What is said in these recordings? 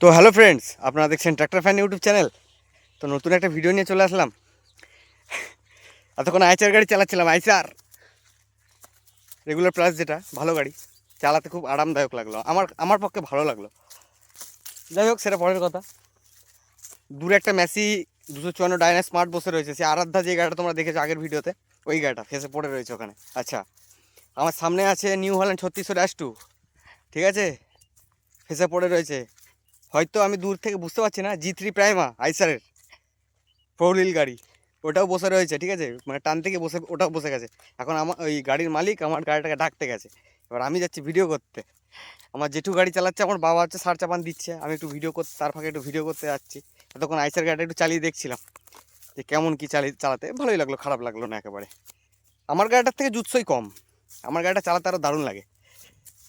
তো hello friends, আপনারা দেখছেন ট্র্যাক্টর ফ্যান ইউটিউব চ্যানেল। তো নতুন একটা ভিডিও নিয়ে চলে আসলাম। এতক্ষণ আইচার গাড়ি চালাচ্ছিলাম, আইচার। রেগুলার প্লাস যেটা, ভালো গাড়ি। চালাতে খুব আরামদায়ক লাগল। আমার আমার পক্ষে ভালো লাগল। যাই হোক, সেটা পরের কথা। দূরে একটা মেসি দুশো চুয়ান্ন ডাইনা স্মার্ট বসে রয়েছে। সে আরাধ্যা যে গাড়িটা তোমরা দেখেছ আগের ভিডিওতে, ওই গাড়িটা ফেসে পড়ে রয়েছে ওখানে। আচ্ছা আমার সামনে আছে নিউ হল্যান্ড ছত্রিশশো ড্যাশ টু ঠিক আছে? ফেসে পড়ে রয়েছে। হয়তো আমি দূর থেকে বুঝতে পারছি না জি থ্রি প্রাইমা আইসারের ফোর গাড়ি। ওটাও বসে রয়েছে, ঠিক আছে? মানে টান থেকে বসে, ওটাও বসে গেছে। এখন আমার ওই গাড়ির মালিক আমার গাড়িটাকে ডাকতে গেছে। এবার আমি যাচ্ছি ভিডিও করতে। আমার জেঠু গাড়ি চালাচ্ছে, আমার বাবা হচ্ছে সার চাপান দিচ্ছে। আমি একটু ভিডিও করতে তার ফাঁকে একটু ভিডিও করতে যাচ্ছি। এতক্ষণ আইসার গাড়িটা একটু চালিয়ে দেখছিলাম। যে কেমন কী চালিয়ে চালাতে। ভালোই লাগল, খারাপ লাগল না একেবারে। আমার গাড়িটার থেকে জুৎসই কম। আমার গাড়িটা চালাতে আরও দারুণ লাগে।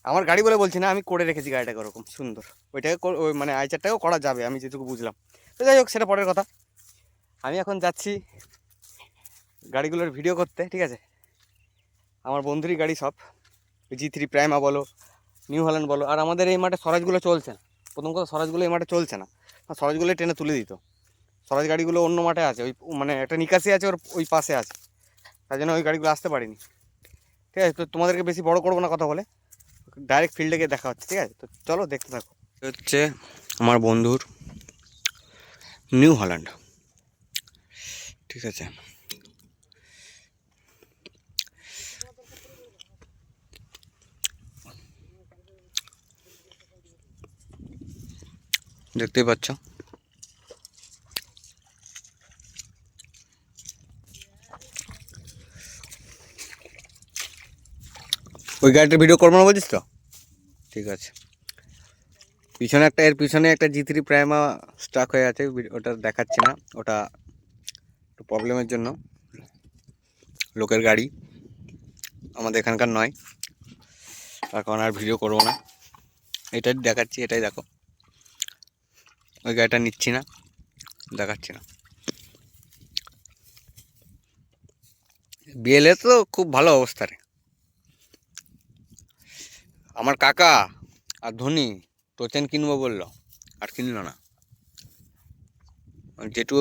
আমার গাড়ি বলে বলছি না, আমি করে রেখেছি গাড়িটাকে ওরকম, সুন্দর। ওইটাকে ওই মানে আইচারটাকেও করা যাবে, আমি যেটুকু বুঝলাম। তো যাই হোক, সেটা পরের কথা। আমি এখন যাচ্ছি গাড়িগুলোর ভিডিও করতে, ঠিক আছে? আমার বন্ধুরই গাড়ি সব। জি থ্রি প্রাইমা বলো নিউ হল্যান্ড বলো, আর আমাদের এই মাঠে স্বরাজগুলো চলছে না। প্রথম কথা, স্বরাজগুলো এই মাঠে চলছে না। আর স্বরাজগুলো ট্রেনে তুলে দিত। স্বরাজ গাড়িগুলো অন্য মাঠে আছে, ওই মানে একটা নিকাশি আছে, ওর ওই পাশে আছে। তার জন্য ওই গাড়িগুলো আসতে পারিনি। ঠিক আছে, তো তোমাদেরকে বেশি বড় করব না কথা বলে। ডাইরেক্ট ফিল্ডে গিয়ে দেখা হচ্ছে, ঠিক আছে? তো চলো দেখতে থাকো। হচ্ছে আমার বন্ধুর নিউ হল্যান্ড ঠিক আছে? দেখতেই পাচ্ছ? ওই গাড়িটার ভিডিও করব না বলছিস তো? ঠিক আছে। পিছনে একটা, এর পিছনে একটা জি থ্রি প্রাইমা স্টাক হয়ে আছে ওটা দেখাচ্ছি না। ওটা একটু প্রবলেমের জন্য। লোকের গাড়ি। আমাদের এখানকার নয়। তার কারণে আর ভিডিও করব না। এটাই দেখাচ্ছি, এটাই দেখো। ওই গাড়িটা নিচ্ছি না। দেখাচ্ছি না। বিএলএ তো খুব ভালো অবস্থা রে। আমার কাকা আর ধোনি, টোচেন কিনবো বলল, আর কিনলো না। যেটু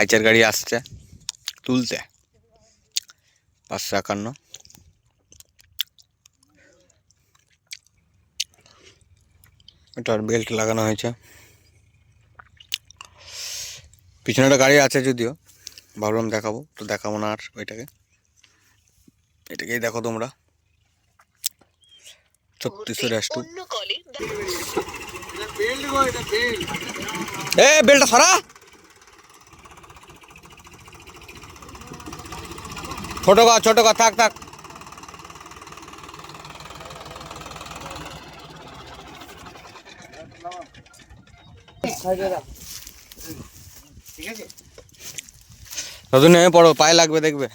আইচার গাড়ি আসছে তুলতে, পাঁচশো একান্ন। এটার বেল্ট লাগানো হয়েছে। পিছনে একটা গাড়ি আছে যদিও। ভাবলাম দেখাবো তো দেখাবো না আর ওইটাকে। এটাকেই দেখো তোমরা। ছত্রিশশো ড্যাশ টু এ বেলটা সরা! ছোট কর ছোট কর থাক থাক। দাদু নেমে পড়ো পায়ে লাগবে দেখবে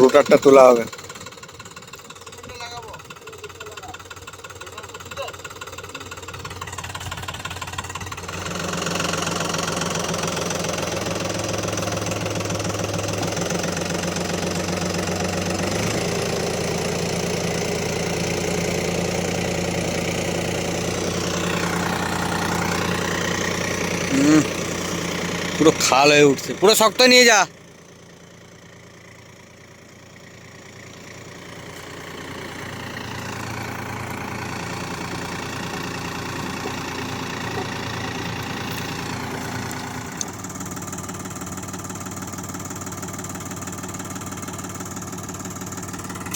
রোটারটা তোলা হবে। পুরো খাল হয়ে উঠছে। পুরো শক্ত নিয়ে যা।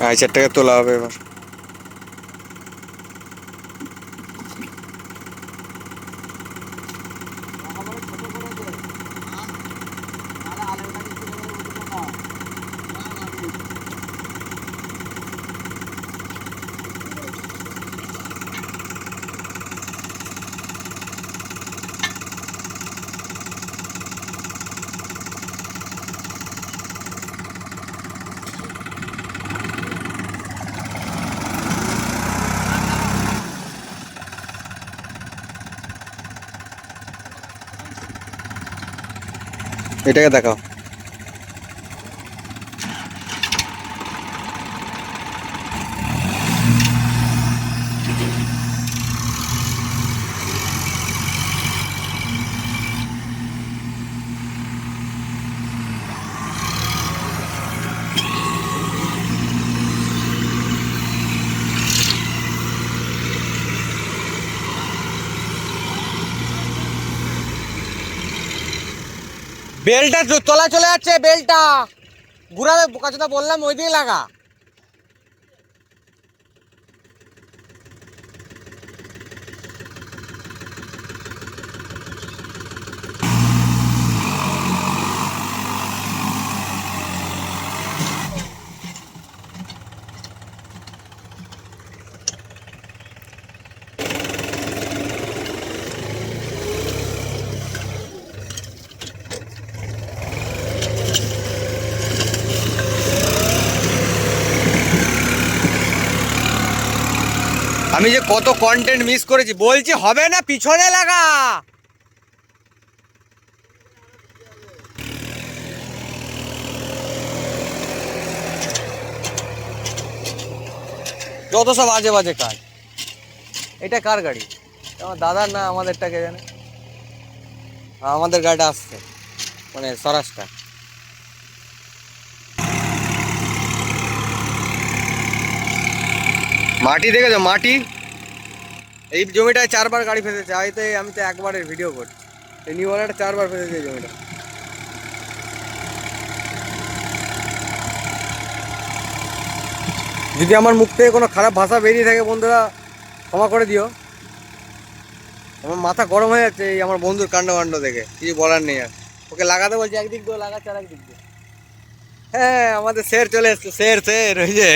আড়াই টাকা তোলা হবে এবার। এটাকে দেখাও। বেলটা তলা চলে যাচ্ছে বেলটা। ঘুরাবে বোকাচোদা বললাম ওই দিকে লাগা। আমি যে কত কন্টেন্ট মিস করেছি, বলছি হবে না, পিছনে লাগা। যত সব বাজে বাজে কাজ। এটা কার গাড়ি? আমার দাদার না আমাদেরটাকে জানে? আমাদের গাড়িটা আসছে মানে স্বরাজটা মাটি দেখেছ, মাটি? এই জমিটায় চারবার গাড়ি ফেসেছে হয়তো আমি তো একবারের ভিডিও করছি। এই নিউওয়ালাটা চারবার ফেসেছে এই জমিটা। যদি আমার মুখ থেকে কোনো খারাপ ভাষা বেরিয়ে থাকে, বন্ধুরা, ক্ষমা করে দিও। আমার মাথা গরম হয়ে যাচ্ছে এই আমার বন্ধুর কাণ্ড কাণ্ড দেখে, কিছু বলার নেই আর। ওকে লাগাতে বলছি, একদিক দিয়ে লাগাচ্ছে আর একদিক দিয়ে। হ্যাঁ আমাদের শের চলে এসছে শের শের ওই যে।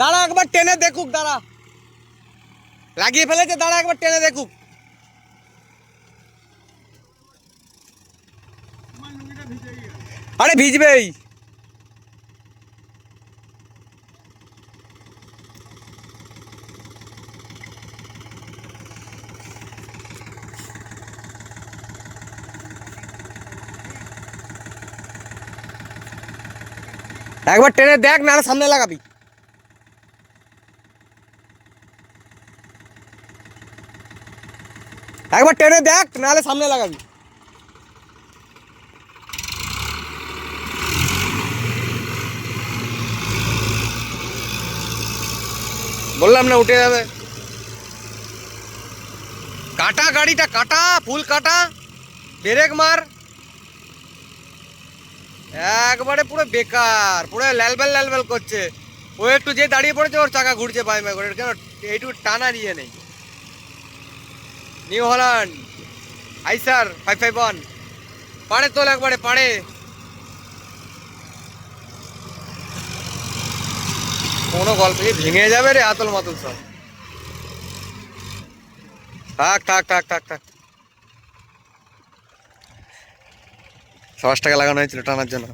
দাঁড়া একবার টেনে দেখুক দাঁড়া। লাগিয়ে ফেলেছে দাঁড়া একবার টেনে দেখুক। আরে ভিজবেই। একবার টেনে দেখ না সামনে লাগাবি। একবার টেনে দেখ, নাহলে সামনে লাগাবি। বললাম না, উঠে যাবে। কাটা গাড়িটা কাটা, ফুল কাটা, ব্রেক মার। একবারে পুরো বেকার, পুরো লালবাল লালবাল করছে। ও একটু যে দাঁড়িয়ে পড়েছে, ওর চাকা ঘুরছে পায়ে পায়ে করে। কেন, এইটুকু টানা দিয়ে নেই। New Holland Eicher five five one. পাড়ে তোল একবারে, পাড়ে। কোনো গল্প ভেঙে যাবে রে আতল মাতল সব। থাক থাক থাক থাক থাক। ছশো টাকা লাগানো হয়েছিল টানার জন্য।